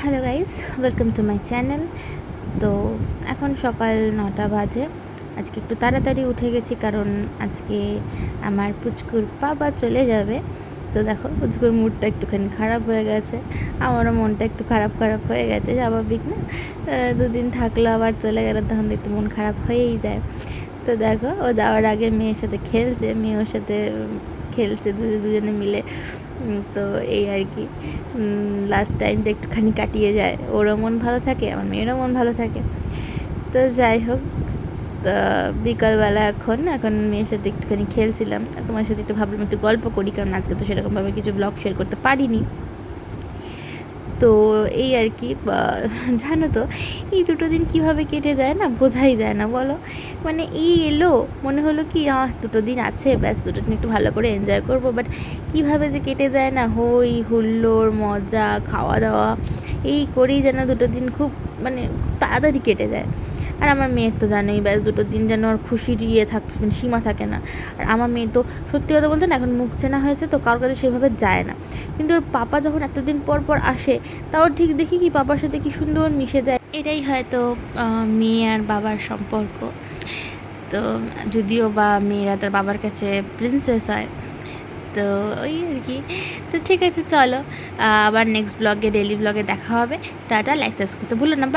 Hello guys welcome to my channel তো এখন সকাল নটা বাজে। আজকে একটু তাড়াতাড়ি উঠে গেছি কারণ আজকে আমার পুচকুর বাবা চলে যাবে। তো দেখো, পুচকুর মুডটা একটুখানি খারাপ হয়ে গেছে। আমারও মনটা একটু খারাপ খারাপ হয়ে গেছে, স্বাভাবিক না? দুদিন থাকল, আবার চলে গেলে, তখন একটু মন খারাপ হয়েই যায়। তো দেখো, ও যাওয়ার আগে মেয়ের সাথে খেলছে মেয়ে ওর সাথে খেলছে দুজনে দুজনে মিলে। তো এই আর কি। লাস্ট টাইমটা একটুখানি কাটিয়ে যায়। ওরও মন ভালো থাকে, আমার মেয়েরও মন ভালো থাকে। তো যাই হোক, তা বিকালবেলা এখন এখন মেয়ের সাথে একটুখানি খেলছিলাম। তোমার সাথে একটু ভাবলাম একটু গল্প করি, কারণ আজকে তো সেরকমভাবে কিছু ব্লগ শেয়ার করতে পারিনি। তো এই আর কি জানো তো, এই দুটো দিন কীভাবে কেটে যায় না বোঝাই যায় না, বলো? মানে এই এলো, মনে হলো কি, আহ, দুটো দিন আছে, ব্যাস, দুটো দিন একটু ভালো করে এনজয় করব বাট কীভাবে যে কেটে যায় না, হই, হুল্লোড়, মজা, খাওয়া দাওয়া, এই করেই যেন দুটো দিন খুব মানে তাড়াতাড়ি কেটে যায়। আর আমার মেয়ের তো জানোই, ব্যাস দুটো দিন যেন আর খুশির ইয়ে থাক মানে সীমা থাকে না। আর আমার মেয়ে তো সত্যি কথা বলতে না, এখন মুখ চেনা হয়েছে তো কারোর কাছে সেভাবে যায় না। কিন্তু ওর পাপা যখন এতদিন পর পর আসে, তাও ঠিক দেখি কি পাপার সাথে কি সুন্দর মিশে যায়। এটাই হয়তো মেয়ে আর বাবার সম্পর্ক। তো যদিও বা মেয়েরা তার বাবার কাছে প্রিন্সেস হয়, তো ওই আর কি। তো ঠিক আছে, চলো আবার নেক্সট ব্লগে ডেলি ব্লগে দেখা হবে। টাটা লাইক সাবস্ক্রাইব করতে ভুলো না বা